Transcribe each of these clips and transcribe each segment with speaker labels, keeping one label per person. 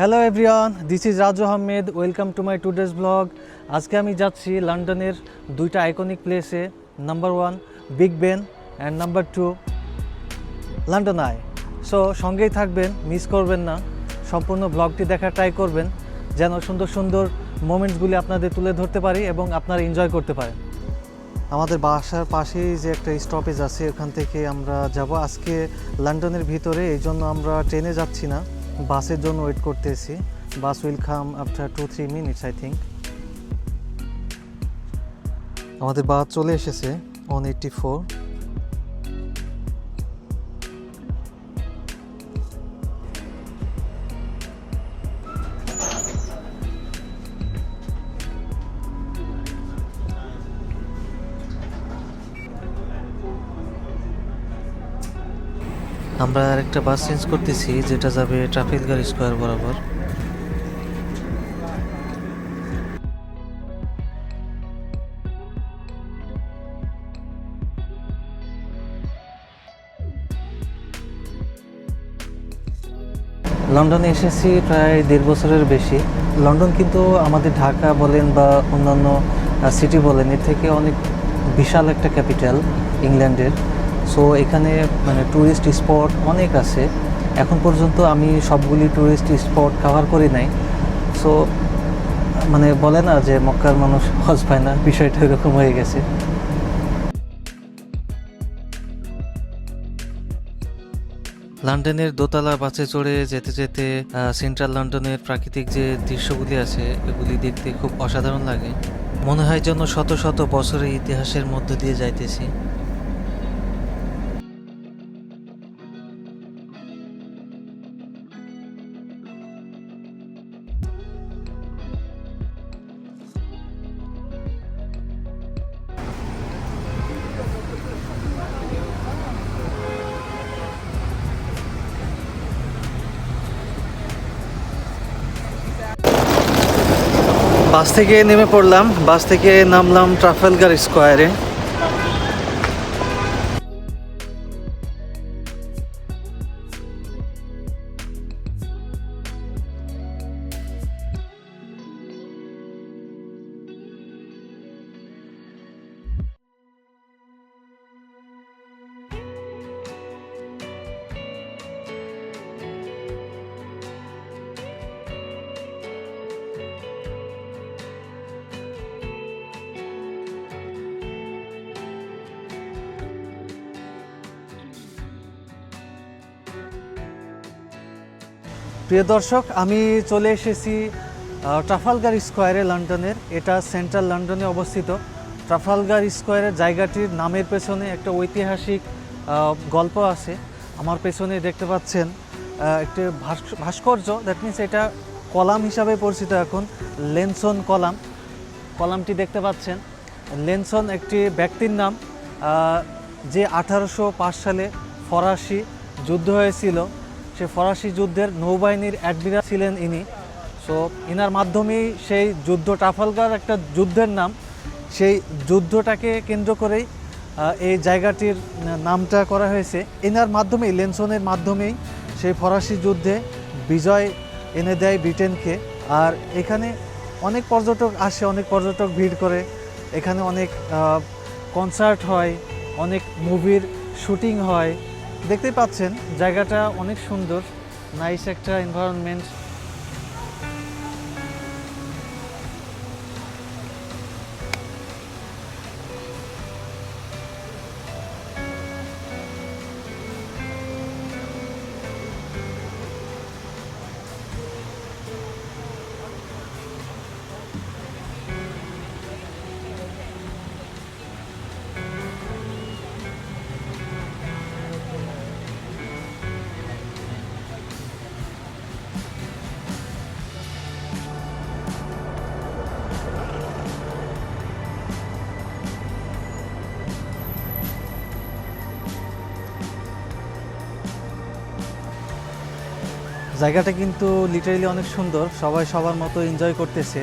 Speaker 1: Hello everyone this is Raju Ahmed welcome to my today's blog আজকে আমি যাচ্ছি লন্ডনের দুইটা আইকনিক প্লেসে number one Big Ben and number two London Eye so সঙ্গেই থাকবেন মিস করবেন না, সম্পূর্ণ ব্লগটি দেখার ট্রাই করবেন, যেন সুন্দর সুন্দর মোমেন্টসগুলি আপনাদের তুলে ধরতে পারি এবং আপনারা এনজয় করতে পারেন। আমাদের বাসার পাশেই যে একটা স্টপেজ আছে, ওখান থেকে আমরা যাব। আজকে লন্ডনের ভিতরে, এই জন্য আমরা ট্রেনে যাচ্ছি না। বাসের জন্য ওয়েট করতেছি। Bus will come after two three minutes I think আমাদের বাস চলে এসেছে ওয়ান এইটটি ফোর আমরা আরেকটা বাস চেঞ্জ করতেছি, যেটা যাবে ট্রাফিক ট্রাফিলগার স্কোয়ার বরাবর। লন্ডনে এসেছি প্রায় দেড় বছরের বেশি। লন্ডন কিন্তু আমাদের ঢাকা বলেন বা অন্যান্য সিটি বলেন, এর থেকে অনেক বিশাল একটা ক্যাপিটাল ইংল্যান্ডের সো এখানে মানে ট্যুরিস্ট স্পট অনেক আছে। এখন পর্যন্ত আমি সবগুলি ট্যুরিস্ট স্পট কভার করি নাই। সো মানে বলে না যে মক্কার মানুষ হজ পায় না, বিষয়টা এরকম হয়ে গেছে। লন্ডনের দোতলা বাসে চড়ে যেতে যেতে সেন্ট্রাল লন্ডনের প্রাকৃতিক যে দৃশ্যগুলি আছে, এগুলি দেখতে খুব অসাধারণ লাগে। মনে হয় যেন শত শত বছরের ইতিহাসের মধ্য দিয়ে যাইতেছি। বাস থেকে নেমে পড়লাম। বাস থেকে নামলাম ট্রাফেলগার স্কোয়ারে। প্রিয় দর্শক, আমি চলে এসেছি ট্রাফালগার স্কোয়ারে, লন্ডনের। এটা সেন্ট্রাল লন্ডনে অবস্থিত। ট্রাফালগার স্কোয়ারের জায়গাটির নামের পেছনে একটা ঐতিহাসিক গল্প আছে। আমার পেছনে দেখতে পাচ্ছেন একটি ভাস্ক- ভাস্কর্য। দ্যাট মিনস এটা কলাম হিসাবে পরিচিত এখন, লেনসন কলাম। কলামটি দেখতে পাচ্ছেন, লেনসন একটি ব্যক্তির নাম যে আঠারোশো পাঁচ সালে ফরাসি যুদ্ধ হয়েছিল। সে ফরাসি যুদ্ধের নৌবাহিনীর অ্যাডমিরাল ছিলেন ইনি। সো ইনার মাধ্যমেই সেই যুদ্ধ টাফালগার একটা যুদ্ধের নাম। সেই যুদ্ধটাকে কেন্দ্র করেই এই জায়গাটির নামটা করা হয়েছে। এনার মাধ্যমেই, লেনসনের মাধ্যমেই সেই ফরাসি যুদ্ধে বিজয় এনে দেয় ব্রিটেনকে। আর এখানে অনেক পর্যটক আসে, অনেক পর্যটক ভিড় করে। এখানে অনেক কনসার্ট হয়, অনেক মুভির শুটিং হয়। দেখতেই পাচ্ছেন জায়গাটা অনেক সুন্দর নাইস একটা এনভায়রনমেন্ট জায়গাটা কিন্তু লিটারেলি অনেক সুন্দর। সবাই সবার মতো এনজয় করতেছে।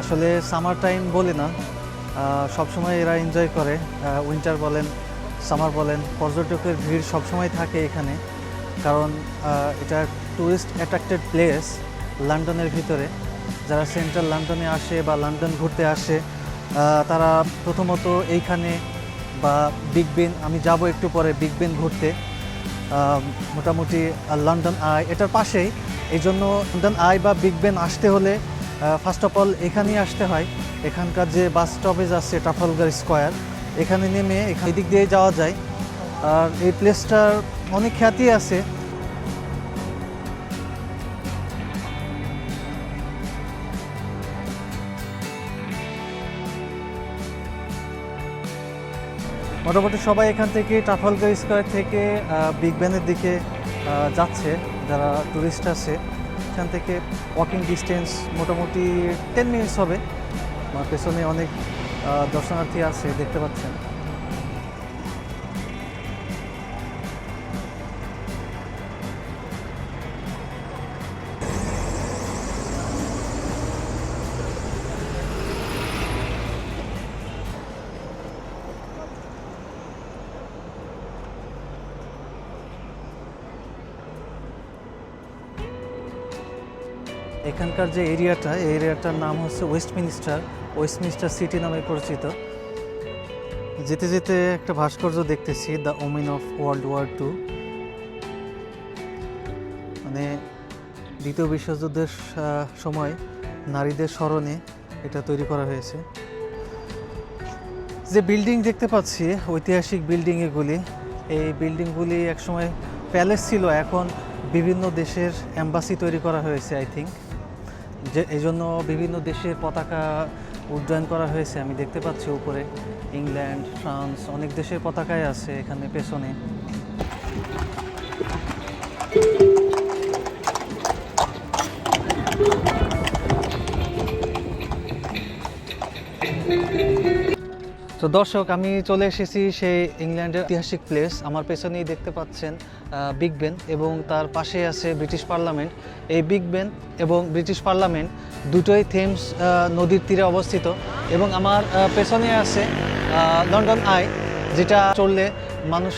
Speaker 1: আসলে সামার টাইম বলে না। সব সময় এরা এনজয় করে। উইন্টার বলেন সামার বলেন, পর্যটকের ভিড় সবসময় থাকে এখানে। কারণ এটা টুরিস্ট অ্যাট্রাক্টেড প্লেস লন্ডনের ভিতরে। যারা সেন্ট্রাল লন্ডনে আসে বা লন্ডন ঘুরতে আসে তারা প্রথমত এইখানে বা বিগ বেন আমি যাব একটু পরে বিগ বেন ঘুরতে। মোটামুটি লন্ডন আই এটার পাশেই। এই জন্য লন্ডন আই বা বিগ বেন আসতে হলে ফার্স্ট অফ অল এখানেই আসতে হয়। এখানকার যে বাস স্টপেজ আছে ট্রাফলগার স্কোয়ার এখানে নেমে এখান এদিক দিয়ে যাওয়া যায়। আর এই প্লেসটার অনেক খ্যাতি আছে। মোটামুটি সবাই এখান থেকে ট্রাফালগার স্কোয়ার থেকে বিগ ব্যানের দিকে যাচ্ছে, যারা টুরিস্ট আছে। এখান থেকে ওয়াকিং ডিস্টেন্স মোটামুটি টেন মিনিটস হবে। আমার পেছনে অনেক দর্শনার্থী আছে, দেখতে পাচ্ছেন। এখানকার যে এরিয়াটা, এই এরিয়াটার নাম হচ্ছে ওয়েস্টমিনিস্টার ওয়েস্টমিনিস্টার সিটি নামে পরিচিত। যেতে যেতে একটা ভাস্কর্য দেখতেছি the women of World War Two মানে দ্বিতীয় বিশ্বযুদ্ধের সময় নারীদের স্মরণে এটা তৈরি করা হয়েছে। যে বিল্ডিং দেখতে পাচ্ছি, ঐতিহাসিক বিল্ডিং এগুলি, এই বিল্ডিংগুলি একসময় প্যালেস ছিল, এখন বিভিন্ন দেশের অ্যাম্বাসি তৈরি করা হয়েছে আই থিঙ্ক যে এই জন্য বিভিন্ন দেশের পতাকা উড্ডয়ন করা হয়েছে, আমি দেখতে পাচ্ছি উপরে। ইংল্যান্ড, ফ্রান্স, অনেক দেশের পতাকাই আছে এখানে পেছনে। তো দর্শক, আমি চলে এসেছি সেই ইংল্যান্ডের ঐতিহাসিক প্লেস আমার পেছনেই দেখতে পাচ্ছেন বিগ বেন এবং তার পাশে আছে ব্রিটিশ পার্লামেন্ট এই বিগ বেন এবং ব্রিটিশ পার্লামেন্ট দুটোই থেমস নদীর তীরে অবস্থিত এবং আমার পেছনে আছে লন্ডন আই যেটা চললে মানুষ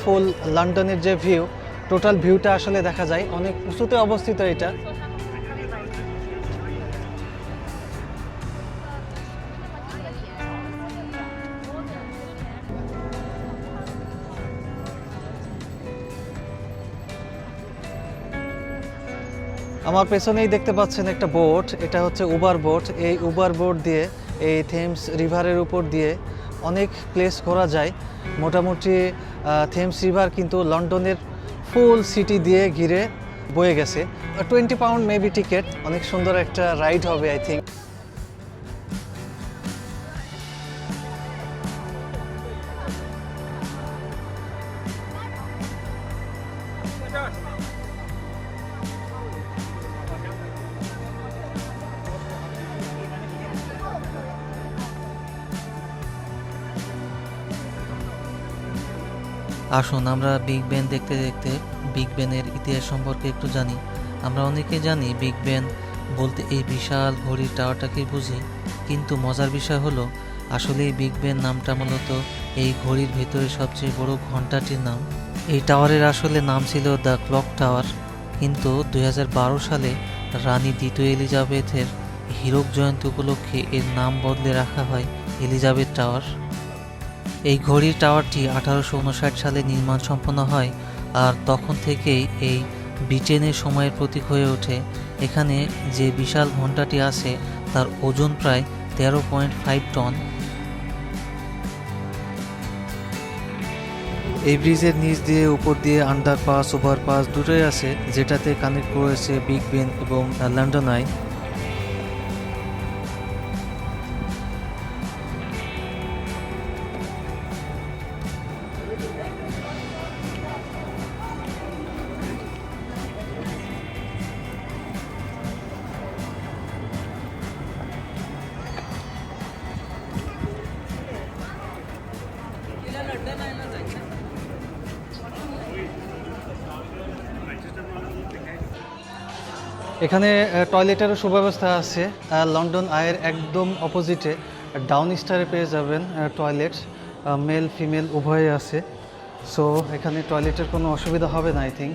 Speaker 1: ফুল লন্ডনের যে ভিউ টোটাল ভিউটা আসলে দেখা যায়। অনেক উঁচুতে অবস্থিত এটা। আমার পেছনেই দেখতে পাচ্ছেন একটা বোট, এটা হচ্ছে উবার বোট। এই উবার বোট দিয়ে, এই থেমস রিভারের উপর দিয়ে অনেক প্লেস ঘোরা যায়। মোটামুটি থেমস রিভার কিন্তু লন্ডনের ফুল সিটি দিয়ে ঘিরে বয়ে গেছে। টোয়েন্টি পাউন্ড মেবি টিকিট অনেক সুন্দর একটা রাইড হবে আই থিঙ্ক
Speaker 2: আসুন, আমরা বিগ ব্যান দেখতে দেখতে বিগ ব্যানের ইতিহাস সম্পর্কে একটু জানি। আমরা অনেকে জানি বিগ ব্যান বলতে এই বিশাল ঘড়ির টাওয়ারটাকেই বুঝি, কিন্তু মজার বিষয় হলো আসলে এই বিগ ব্যান নামটা মূলত এই ঘড়ির ভেতরে সবচেয়ে বড় ঘন্টাটির নাম। এই টাওয়ারের আসলে নাম ছিল দ্য ক্লক টাওয়ার কিন্তু দু হাজার বারো সালে রানী দ্বিতীয় এলিজাবেথের হীরক জয়ন্তী উপলক্ষে এর নাম বদলে রাখা হয় এলিজাবেথ টাওয়ার। এই ঘড়ির টাওয়ারটি আঠারোশো উনষাট সালে নির্মাণ সম্পন্ন হয় আর তখন থেকেই এই ব্রিটেনের সময়ের প্রতীক হয়ে ওঠে। এখানে যে বিশাল ঘন্টাটি আছে, তার ওজন প্রায় তেরো পয়েন্ট ফাইভ টন।
Speaker 1: এই ব্রিজের নিচ দিয়ে, উপর দিয়ে, আন্ডারপাস, ওভারপাস দুটোই আছে, যেটাতে কানেক্ট করেছে বিগ বেন এবং লন্ডন আই এখানে টয়লেটেরও সুব্যবস্থা আছে। লন্ডন আয়ের একদম অপোজিটে ডাউন স্টারে পেয়ে যাবেন টয়লেট মেল ফিমেল উভয়ে আছে। সো এখানে টয়লেটের কোনো অসুবিধা হবে না আই থিঙ্ক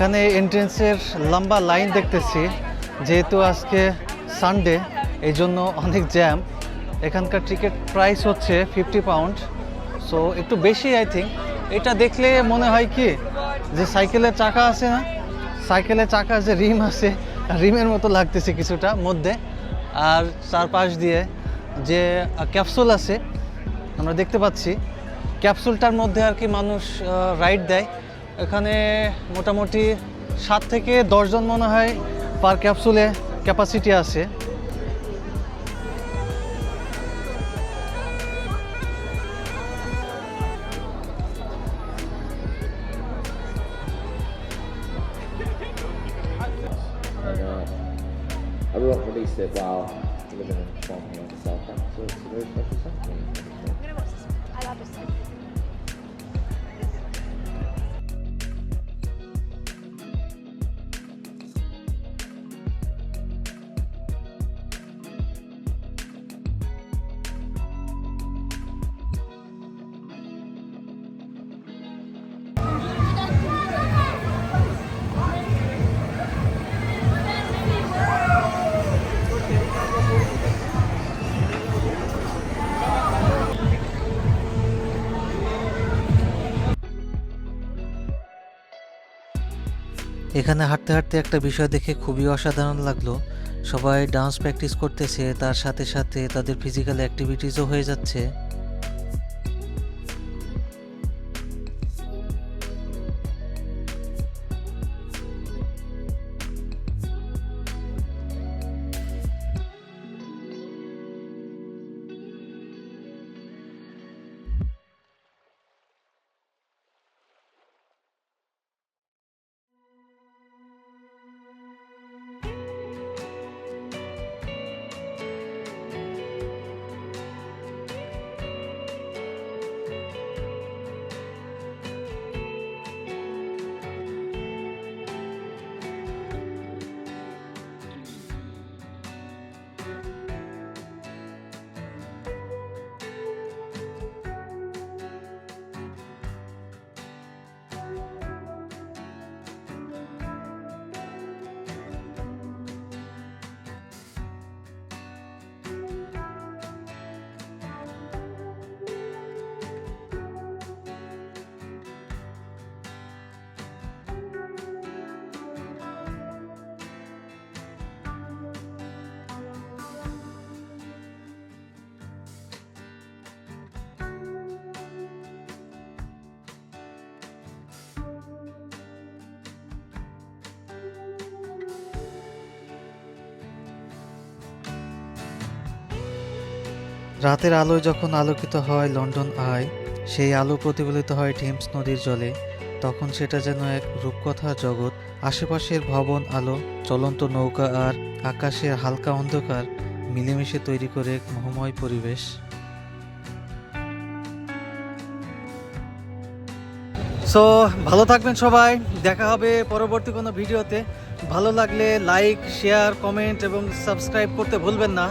Speaker 1: এখানে এন্ট্রেন্সের লম্বা লাইন দেখতেছি, যেহেতু আজকে সানডে এই জন্য অনেক জ্যাম এখানকার টিকিট প্রাইস হচ্ছে ফিফটি পাউন্ড সো একটু বেশি আই থিঙ্ক এটা দেখলে মনে হয় কি, যে সাইকেলের চাকা আছে না সাইকেলের চাকা যে রিম আছে রিমের মতো লাগতেছে কিছুটা মধ্যে। আর চারপাশ দিয়ে যে ক্যাপসুল আছে, আমরা দেখতে পাচ্ছি। ক্যাপসুলটার মধ্যে আর কি মানুষ রাইড দেয়। এখানে মোটামুটি সাত থেকে দশজন মনে হয় পার ক্যাপসুলে ক্যাপাসিটি আছে।
Speaker 2: এখানে হাঁটতে হাঁটতে একটা বিষয় দেখে খুবই অসাধারণ লাগল। সবাই ডান্স প্র্যাকটিস করতেছে, তার সাথে সাথে তাদের ফিজিক্যাল অ্যাক্টিভিটিসও হয়ে যাচ্ছে। রাতের আলোয় যখন আলোকিত হয় লন্ডন আয়, সেই আলো প্রতিফলিত হয় টেমস নদীর জলে। তখন সেটা যেন এক রূপকথা জগৎ, আশেপাশের ভবন আলো, চলন্ত নৌকা আর আকাশের হালকা অন্ধকার মিলেমিশে তৈরি করে এক মোহময় পরিবেশ।
Speaker 1: সো ভালো থাকবেন সবাই। দেখা হবে পরবর্তী কোনো ভিডিওতে। ভালো লাগলে লাইক শেয়ার কমেন্ট এবং সাবস্ক্রাইব করতে ভুলবেন না।